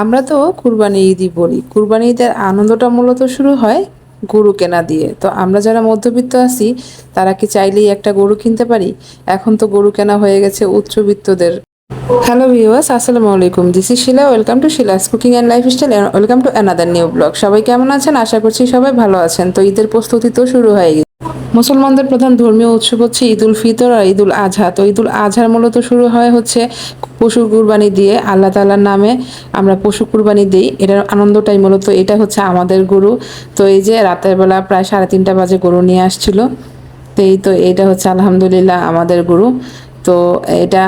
আমরা তো কুরবানি ঈদই বলি। কুরবানি ঈদের আনন্দটা মূলত শুরু হয় গরু কেনা দিয়ে। তো আমরা যারা মধ্যবিত্ত আছি, তারা কি চাইলেই একটা গরু কিনতে পারি? এখন তো গরু কেনা হয়ে গেছে উচ্চবিত্তদের। হ্যালো ভিউয়ার্স, আসসালামু আলাইকুম। This is Shila welcome to Shila's cooking and lifestyle welcome to another new blog সবাই কেমন আছেন? আশা করছি সবাই ভালো আছেন। তো ঈদের প্রস্তুতি তো শুরু হয়ে গেছে। মুসলমানদের প্রধান ধর্মীয় উৎসব হচ্ছে ঈদ উল ফিতর আর ঈদ উল আজহা তো ঈদ উল আজহার মূলত শুরু হয় হচ্ছে পশু কুরবানি দিয়ে, আল্লাহ তালার নামে আমরা পশু কুরবানি দিই। এটার আনন্দটাই মূলত এটা হচ্ছে আমাদের গরু। তো এই যে রাতের বেলা প্রায় সাড়ে তিনটা বাজে গরু নিয়ে আসছিল। তো এই তো এটা হচ্ছে আলহামদুলিল্লাহ আমাদের গরু। তো এটা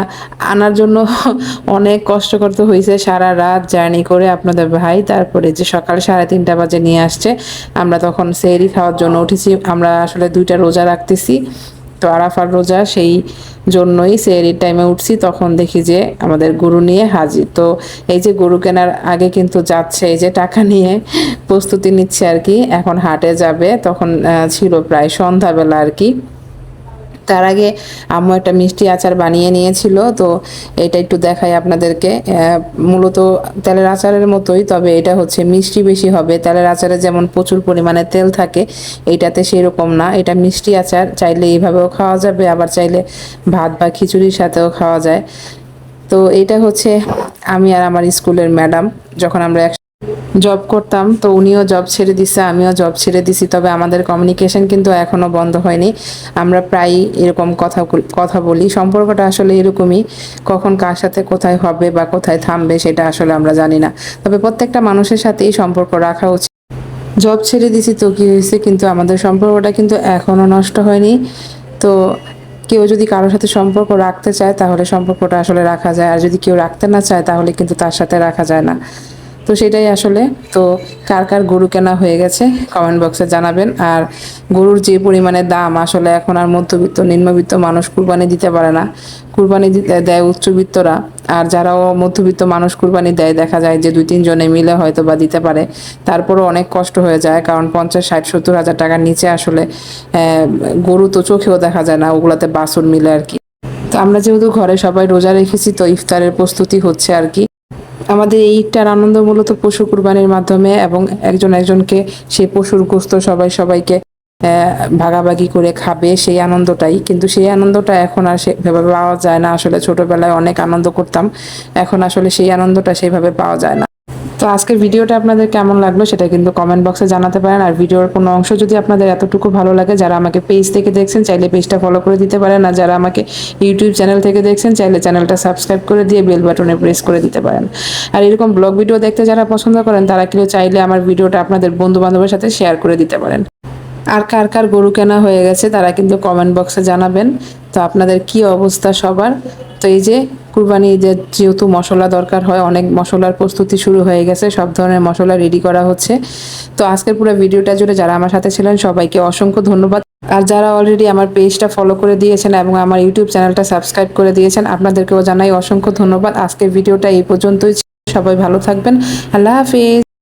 আনার জন্য অনেক কষ্ট করতে হয়েছে সারা রাত জার্নি করে আপনাদের ভাই। তারপরে যে সকাল সাড়ে তিনটা বাজে নিয়ে আসছে, আমরা তখন সেরি খাওয়ার জন্য উঠেছি। আমরা আসলে দুইটা রোজা রাখতেছি, তো আরাফার রোজা সেই জন্যই সেরির টাইমে উঠছি। তখন দেখি যে আমাদের গরু নিয়ে হাজির। তো এই যে গরু কেনার আগে কিন্তু যাচ্ছে, এই যে টাকা নিয়ে প্রস্তুতি নিচ্ছে আর কি। এখন হাটে যাবে, তখন ছিল প্রায় সন্ধ্যাবেলা আর কি। তার আগে আম্মু একটা মিষ্টি আচার বানিয়ে নিয়েছিল, তো এটা একটু দেখাই আপনাদেরকে। মূলত তেলের আচারের মতোই, তবে এটা হচ্ছে মিষ্টি বেশি হবে। তেলের আচারে যেমন প্রচুর পরিমাণে তেল থাকে, এইটাতে সেরকম না। এটা মিষ্টি আচার, চাইলে এইভাবেও খাওয়া যাবে, আবার চাইলে ভাত বা খিচুড়ির সাথেও খাওয়া যায়। তো এটা হচ্ছে আমি আর আমার স্কুলের ম্যাডাম, যখন আমরা জব করতাম, তো উনিও জব ছেড়ে দিছে, আমিও জব ছেড়ে দিছি, তবে আমাদের কমিউনিকেশন কিন্তু এখনও বন্ধ হয়নি। আমরা প্রায়ই এরকম কথা কথা বলি। সম্পর্কটা আসলে এরকমই, কখন কার সাথে কোথায় হবে বা কোথায় থামবে সেটা আসলে আমরা জানি না। তবে প্রত্যেকটা মানুষের সাথেই সম্পর্ক রাখা উচিত। জব ছেড়ে দিছি তো কি হয়েছে, কিন্তু আমাদের সম্পর্কটা কিন্তু এখনও নষ্ট হয়নি। তো কেউ যদি কারোর সাথে সম্পর্ক রাখতে চায়, তাহলে সম্পর্কটা আসলে রাখা যায়। আর যদি কেউ রাখতে না চায়, তাহলে কিন্তু তার সাথে রাখা যায় না। তো সেটাই আসলে। তো কার কার গরু কেনা হয়ে গেছে কমেন্ট বক্সে জানাবেন। আর গরুর যে পরিমাণে দাম, আসলে এখন আর মধ্যবিত্ত, নিম্নবিত্ত মানুষ কুরবানি দিতে পারে না। কুরবানি দেয় উচ্চবিত্তরা। আর যারাও মধ্যবিত্ত মানুষ কুরবানি দেয়, দেখা যায় যে দুই তিনজনে মিলে হয়তো বা দিতে পারে। তারপরও অনেক কষ্ট হয়ে যায়, কারণ পঞ্চাশ, ষাট, সত্তর হাজার টাকার নিচে আসলে গরু তো চোখেও দেখা যায় না, ওগুলাতে বাছুর মিলে আর কি। তো আমরা যেহেতু ঘরে সবাই রোজা রেখেছি, তো ইফতারের প্রস্তুতি হচ্ছে আর কি। আমাদের এইটার আনন্দ মূলত পশু কুরবানির মাধ্যমে এবং একজন একজনকে সে পশুর গোস্ত সবাই সবাইকে ভাগাভাগি করে খাবে সেই আনন্দটাই। কিন্তু সেই আনন্দটা এখন আর সেভাবে পাওয়া যায় না। আসলে ছোটবেলায় অনেক আনন্দ করতাম। এখন আসলে সেই আনন্দটা সেইভাবে পাওয়া যায় না। তো আজকের ভিডিওটা আপনাদের কেমন লাগল সেটা কিন্তু কমেন্ট বক্সে জানাতে পারেন। আর ভিডিওর কোনো অংশ যদি আপনাদের এতটুকু ভালো লাগে, যারা আমাকে পেজ থেকে দেখছেন, চাইলে পেজটা ফলো করে দিতে পারেন। আর যারা আমাকে ইউটিউব চ্যানেল থেকে দেখছেন, চাইলে চ্যানেলটা সাবস্ক্রাইব করে দিয়ে বেল বাটনে প্রেস করে দিতে পারেন। আর এরকম ব্লগ ভিডিও দেখতে যারা পছন্দ করেন, তারা কিন্তু চাইলে আমার ভিডিওটা আপনাদের বন্ধু বান্ধবের সাথে শেয়ার করে দিতে পারেন। আর কার কার গরু কেনা হয়ে গেছে, তারা কিন্তু কমেন্ট বক্সে জানাবেন। তো আপনাদের কি অবস্থা সবার? তো এই যে কুরবানি ঈদের যেহেতু মশলা দরকার হয়, অনেক মশলার প্রস্তুতি শুরু হয়ে গেছে, সব ধরনের মশলা রেডি করা হচ্ছে। তো আজকের পুরো ভিডিওটা জুড়ে যারা আমার সাথে ছিলেন, সবাইকে অসংখ্য ধন্যবাদ। আর যারা অলরেডি আমার পেজটা ফলো করে দিয়েছেন এবং আমার ইউটিউব চ্যানেলটা সাবস্ক্রাইব করে দিয়েছেন, আপনাদেরকেও জানাই অসংখ্য ধন্যবাদ। আজকের ভিডিওটা এই পর্যন্তই। সবাই ভালো থাকবেন। আল্লাহ হাফিজ।